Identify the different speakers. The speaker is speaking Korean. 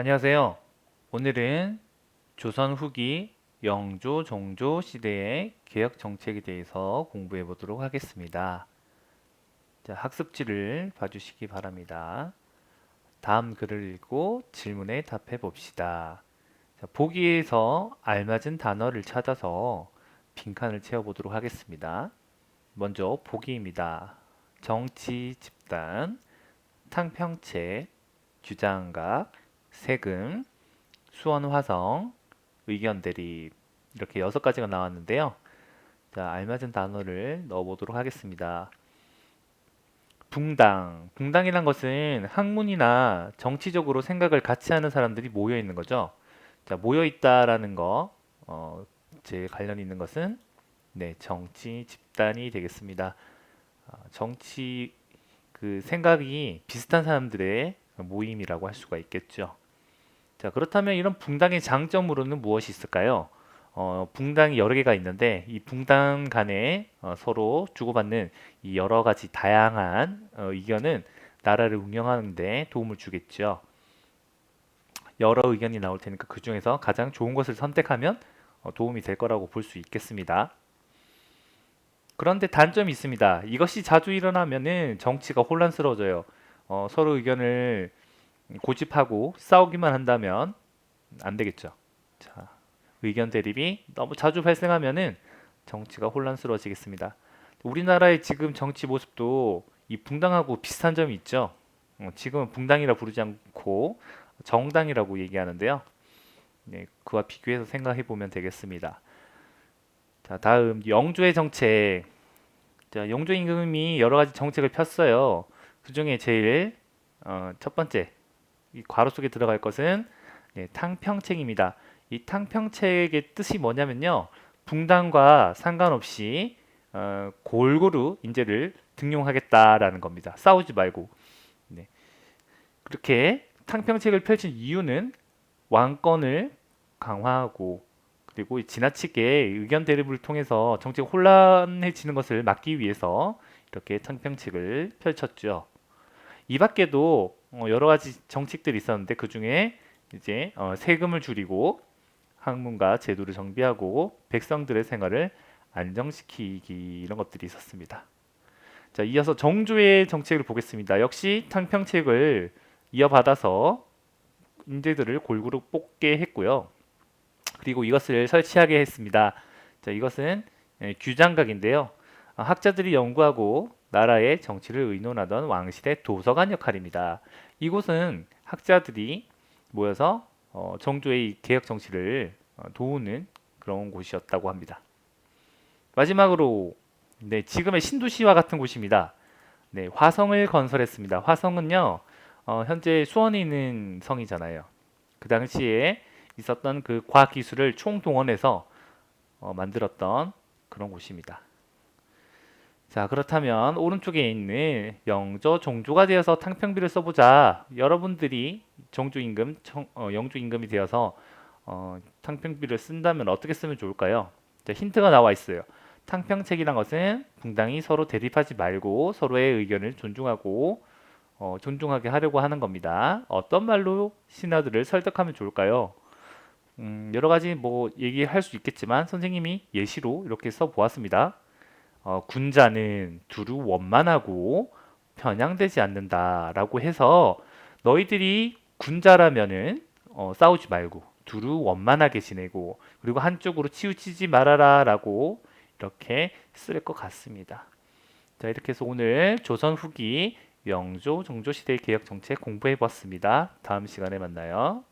Speaker 1: 안녕하세요. 오늘은 조선 후기 영조, 종조 시대의 개혁 정책에 대해서 공부해 보도록 하겠습니다. 자, 학습지를 봐주시기 바랍니다. 다음 글을 읽고 질문에 답해 봅시다. 자, 보기에서 알맞은 단어를 찾아서 빈칸을 채워 보도록 하겠습니다. 먼저 보기입니다. 정치 집단, 탕평책, 주장각, 세금, 수원 화성, 의견 대립 이렇게 여섯 가지가 나왔는데요. 자, 알맞은 단어를 넣어보도록 하겠습니다. 붕당. 붕당이란 것은 학문이나 정치적으로 생각을 같이 하는 사람들이 모여 있는 거죠. 자, 모여 있다라는 거, 어, 제 관련 있는 것은 네, 정치 집단이 되겠습니다. 아, 정치 그 생각이 비슷한 사람들의 모임이라고 할 수가 있겠죠. 자, 그렇다면 이런 붕당의 장점으로는 무엇이 있을까요? 어, 붕당이 여러 개가 있는데 이 붕당 간에 어, 서로 주고받는 이 여러 가지 다양한 어, 의견은 나라를 운영하는 데 도움을 주겠죠. 여러 의견이 나올 테니까 그 중에서 가장 좋은 것을 선택하면 어, 도움이 될 거라고 볼 수 있겠습니다. 그런데 단점이 있습니다. 이것이 자주 일어나면은 정치가 혼란스러워져요. 어, 서로 의견을 고집하고 싸우기만 한다면 안 되겠죠. 자, 의견 대립이 너무 자주 발생하면은 정치가 혼란스러워지겠습니다. 우리나라의 지금 정치 모습도 이 붕당하고 비슷한 점이 있죠. 어, 지금은 붕당이라 부르지 않고 정당이라고 얘기하는데요. 네, 그와 비교해서 생각해 보면 되겠습니다. 자, 다음 영조의 정책. 자, 영조 임금이 여러 가지 정책을 폈어요. 그 중에 제일 어, 첫 번째 이 괄호 속에 들어갈 것은 네, 탕평책입니다. 이 탕평책의 뜻이 뭐냐면요. 붕당과 상관없이 어, 골고루 인재를 등용하겠다라는 겁니다. 싸우지 말고. 네. 그렇게 탕평책을 펼친 이유는 왕권을 강화하고 그리고 지나치게 의견 대립을 통해서 정치가 혼란해지는 것을 막기 위해서 이렇게 탕평책을 펼쳤죠. 이 밖에도 어, 여러 가지 정책들이 있었는데 그 중에 이제 어, 세금을 줄이고 학문과 제도를 정비하고 백성들의 생활을 안정시키기 이런 것들이 있었습니다. 자, 이어서 정조의 정책을 보겠습니다. 역시 탕평책을 이어받아서 인재들을 골고루 뽑게 했고요. 그리고 이것을 설치하게 했습니다. 자, 이것은 예, 규장각인데요. 아, 학자들이 연구하고 나라의 정치를 의논하던 왕실의 도서관 역할입니다. 이곳은 학자들이 모여서 어, 정조의 개혁 정치를 어, 도우는 그런 곳이었다고 합니다. 마지막으로 네, 지금의 신도시와 같은 곳입니다. 네, 화성을 건설했습니다. 화성은요, 어, 현재 수원에 있는 성이잖아요. 그 당시에 있었던 그 과학 기술을 총동원해서 어, 만들었던 그런 곳입니다. 자, 그렇다면 오른쪽에 있는 영조, 종조가 되어서 탕평비를 써보자. 여러분들이 종조 임금, 청, 어, 영조 임금이 되어서 어, 탕평비를 쓴다면 어떻게 쓰면 좋을까요? 자, 힌트가 나와 있어요. 탕평책이란 것은 붕당이 서로 대립하지 말고 서로의 의견을 존중하고 어, 존중하게 하려고 하는 겁니다. 어떤 말로 신하들을 설득하면 좋을까요? 음, 여러 가지 뭐 얘기할 수 있겠지만 선생님이 예시로 이렇게 써 보았습니다. 어, 군자는 두루 원만하고 편향되지 않는다라고 해서 너희들이 군자라면은 어, 싸우지 말고 두루 원만하게 지내고 그리고 한쪽으로 치우치지 말아라라고 이렇게 쓸 것 같습니다. 자 이렇게 해서 오늘 조선 후기 영조 종조 시대 개혁 정책 공부해 보았습니다. 다음 시간에 만나요.